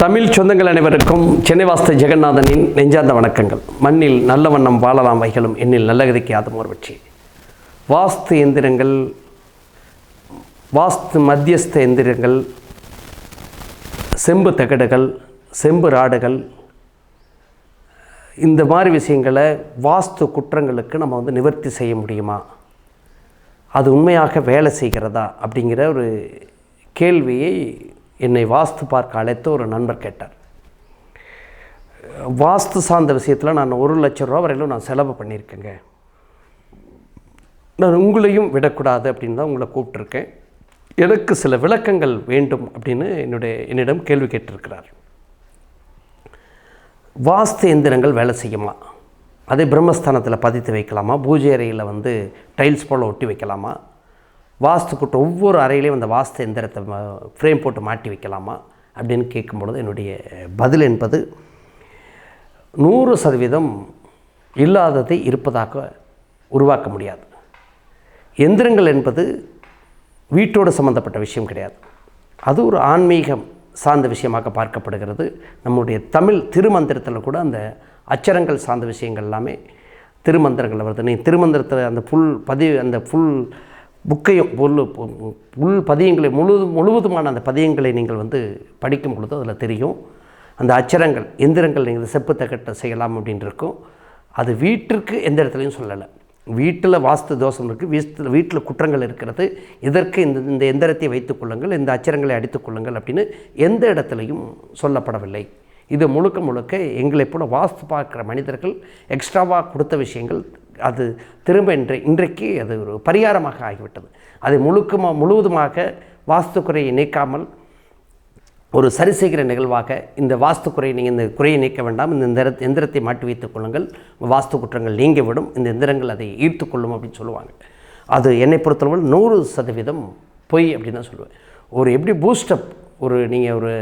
தமிழ் சொந்தங்கள் அனைவருக்கும் சென்னை வாஸ்து ஜெகநாதனின் நெஞ்சார்ந்த வணக்கங்கள். மண்ணில் நல்ல வண்ணம் வாழலாம் வைகளும் என்னில் நல்ல கதைக்கு ஆதமோர் வெற்றி. வாஸ்து எந்திரங்கள் வாஸ்து மத்தியஸ்த எந்திரங்கள் செம்பு தகடுகள் செம்பு ராடுகள் இந்த மாதிரி விஷயங்களை வாஸ்து குற்றங்களுக்கு நம்ம வந்து நிவர்த்தி செய்ய முடியுமா? அது உண்மையாக வேலை செய்கிறதா? அப்படிங்கிற ஒரு கேள்வியை என்னை வாஸ்து பார்க்க அழைத்த ஒரு நண்பர் கேட்டார். வாஸ்து சார்ந்த விஷயத்தில் நான் ஒரு லட்ச ரூபா வரையிலும் நான் செலவு பண்ணியிருக்கேங்க. நான் உங்களையும் விடக்கூடாது அப்படின்னு தான் உங்களை கூப்பிட்ருக்கேன் எனக்கு சில விளக்கங்கள் வேண்டும் அப்படின்னு என்னுடைய என்னிடம் கேள்வி கேட்டிருக்கிறார். வாஸ்து எந்திரங்கள் வேலை செய்யுமா? அதை பிரம்மஸ்தானத்தில் பதித்து வைக்கலாமா? பூஜை அறையில் வந்து டைல்ஸ் போல் ஒட்டி வைக்கலாமா? வாஸ்து கூட்ட ஒவ்வொரு அறையிலையும் அந்த வாஸ்து எந்திரத்தை ஃப்ரேம் போட்டு மாட்டி வைக்கலாமா அப்படின்னு கேட்கும்பொழுது என்னுடைய பதில் என்பது நூறு சதவீதம் இல்லாததை இருப்பதாக உருவாக்க முடியாது. எந்திரங்கள் என்பது வீட்டோடு சம்மந்தப்பட்ட விஷயம் கிடையாது. அது ஒரு ஆன்மீகம் சார்ந்த விஷயமாக பார்க்கப்படுகிறது. நம்முடைய தமிழ் திருமந்திரத்தில் கூட அந்த அச்சரங்கள் சார்ந்த விஷயங்கள் எல்லாமே திருமந்திரங்கள் வருது. நீ திருமந்திரத்தில் அந்த ஃபுல் பதிவு அந்த ஃபுல் புக்கையும் பொருள் உள் பதியங்களை முழு முழுவதுமான அந்த பதியங்களை நீங்கள் வந்து படிக்கும் பொழுது அதில் தெரியும். அந்த அச்சரங்கள் எந்திரங்கள் நீங்கள் செப்பு தகட்ட செய்யலாம் அப்படின்னு இருக்கும். அது வீட்டிற்கு எந்த இடத்துலையும் சொல்லலை. வீட்டில் வாஸ்து தோஷம் இருக்குது வீட்டில் வீட்டில் குற்றங்கள் இருக்கிறது. இதற்கு இந்த இந்த எந்திரத்தை வைத்துக் கொள்ளுங்கள் இந்த அச்சரங்களை அடித்துக் கொள்ளுங்கள் அப்படின்னு எந்த இடத்துலையும் சொல்லப்படவில்லை. இது முழுக்க முழுக்க எங்களைப் போல வாஸ்து பார்க்குற மனிதர்கள் எக்ஸ்ட்ராவாக கொடுத்த விஷயங்கள் அது திரும்ப இன்று இன்றைக்கு அது ஒரு பரிகாரமாக ஆகிவிட்டது. அதை முழுக்கமாக முழுவதுமாக வாஸ்து குறையை நீக்காமல் ஒரு சரி செய்கிற நிகழ்வாக இந்த வாஸ்து குறையை நீங்கள் இந்த குறையை நீக்க வேண்டாம். இந்த எந்திர எந்திரத்தை மாட்டி வைத்துக் கொள்ளுங்கள். வாஸ்து குற்றங்கள் நீங்கிவிடும். இந்த எந்திரங்கள் அதை ஈர்த்து கொள்ளும் அப்படின்னு சொல்லுவாங்க. அது என்னை பொறுத்தளவில் நூறு சதவீதம் பொய் அப்படின்னு தான் சொல்லுவேன். ஒரு எப்படி பூஸ்டப் ஒரு நீங்கள் ஒரு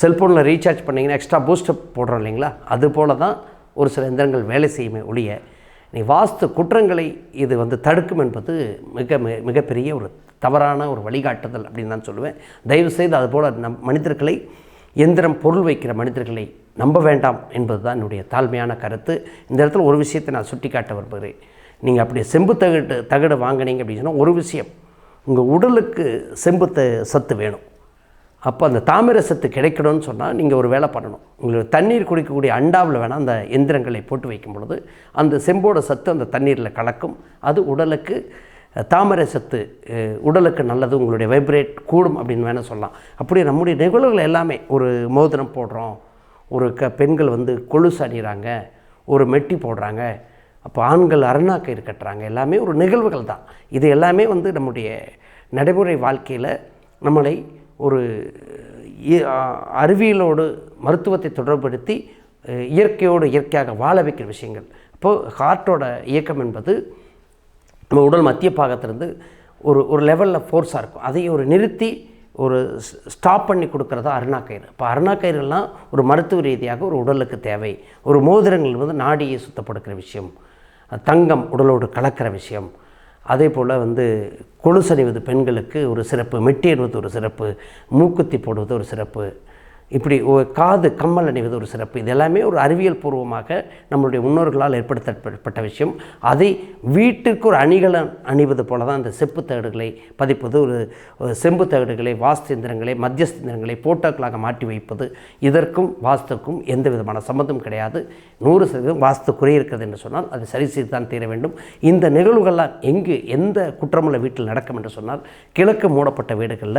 செல்ஃபோனில் ரீசார்ஜ் பண்ணிங்கன்னா எக்ஸ்ட்ரா பூஸ்டப் போடுறோம் இல்லைங்களா? அது போல தான் ஒரு சில எந்திரங்கள் வேலை செய்யுமே ஒழிய நீ வாஸ்து குற்றங்களை இது வந்து தடுக்கும் என்பது மிக மிக மிகப்பெரிய ஒரு தவறான ஒரு வழிகாட்டுதல் அப்படின்னு நான் சொல்லுவேன். தயவுசெய்து அதுபோல் நம் மனிதர்களை எந்திரம் பொருள் வைக்கிற மனிதர்களை நம்ப வேண்டாம் என்பது தான் என்னுடைய தாழ்மையான கருத்து. இந்த இடத்துல ஒரு விஷயத்தை நான் சுட்டிக்காட்ட விரும்புகிறேன். நீங்கள் அப்படி செம்பு தகடு தகடு வாங்கினீங்க அப்படின்னு சொன்னால் ஒரு விஷயம் உங்கள் உடலுக்கு செம்பு த சத்து வேணும். அப்போ அந்த தாமிர சத்து கிடைக்கணும்னு சொன்னால் நீங்கள் ஒரு வேலை பண்ணணும். உங்களுக்கு தண்ணீர் குடிக்கக்கூடிய அண்டாவில் வேணால் அந்த எந்திரங்களை போட்டு வைக்கும் பொழுது அந்த செம்போட சத்து அந்த தண்ணீரில் கலக்கும். அது உடலுக்கு தாமரை சத்து உடலுக்கு நல்லது உங்களுடைய வைப்ரேட் கூடும் அப்படின்னு வேணால் சொல்லலாம். அப்படி நம்முடைய நிகழ்வுகள் எல்லாமே ஒரு மோதிரம் போடுறோம் ஒரு க பெண்கள் வந்து கொலுசு அணிகிறாங்க ஒரு மெட்டி போடுறாங்க அப்போ ஆண்கள் அருணாக்கயிறு கட்டுறாங்க எல்லாமே ஒரு நிகழ்வுகள் தான். இது எல்லாமே வந்து நம்முடைய நடைமுறை வாழ்க்கையில் நம்மளை ஒரு இ- அறிவியலோடு மருத்துவத்தை தொடர்படுத்தி இயற்கையோடு இயற்கையாக வாழ வைக்கிற விஷயங்கள். இப்போது ஹார்ட்டோட இயக்கம் என்பது நம்ம உடல் மத்திய பாகத்திலிருந்து ஒரு ஒரு லெவலில் ஃபோர்ஸாக இருக்கும். அதை ஒரு நிறுத்தி ஒரு ஸ்டாப் பண்ணி கொடுக்குறதா அருணாக்கயிறு. இப்போ அருணாக்கயிறுலாம் ஒரு மருத்துவ ரீதியாக ஒரு உடலுக்கு தேவை. ஒரு மோதிரங்கள் வந்து நாடியை சுத்தப்படுக்கிற விஷயம். தங்கம் உடலோடு கலக்கிற விஷயம். அதே போல் வந்து கொலுசணிவது பெண்களுக்கு ஒரு சிறப்பு மெட்டி அணிவது ஒரு சிறப்பு மூக்குத்தி போடுவது ஒரு சிறப்பு. இப்படி ஒரு காது கம்மல் அணிவது ஒரு சிறப்பு. இது எல்லாமே ஒரு அறிவியல் பூர்வமாக நம்மளுடைய முன்னோர்களால் ஏற்படுத்தப்பட்ட விஷயம். அதை வீட்டிற்கு ஒரு அணிகலன் அணிவது போல தான் அந்த செப்பு தகடுகளை பதிப்பது ஒரு செம்பு தகடுகளை வாஸ்து எந்திரங்களை போட்டோக்களாக மாட்டி வைப்பது. இதற்கும் வாஸ்துக்கும் எந்த விதமான சம்மந்தம் கிடையாது. நூறு சதவீதம் வாஸ்து குறை இருக்கிறது என்று சொன்னால் அது சரி செய்து தான் தீர வேண்டும். இந்த நிகழ்வுகள்லாம் எங்கு எந்த குற்றமுள்ள வீட்டில் நடக்கும் என்று சொன்னால் கிழக்கு மூடப்பட்ட வீடுகளில்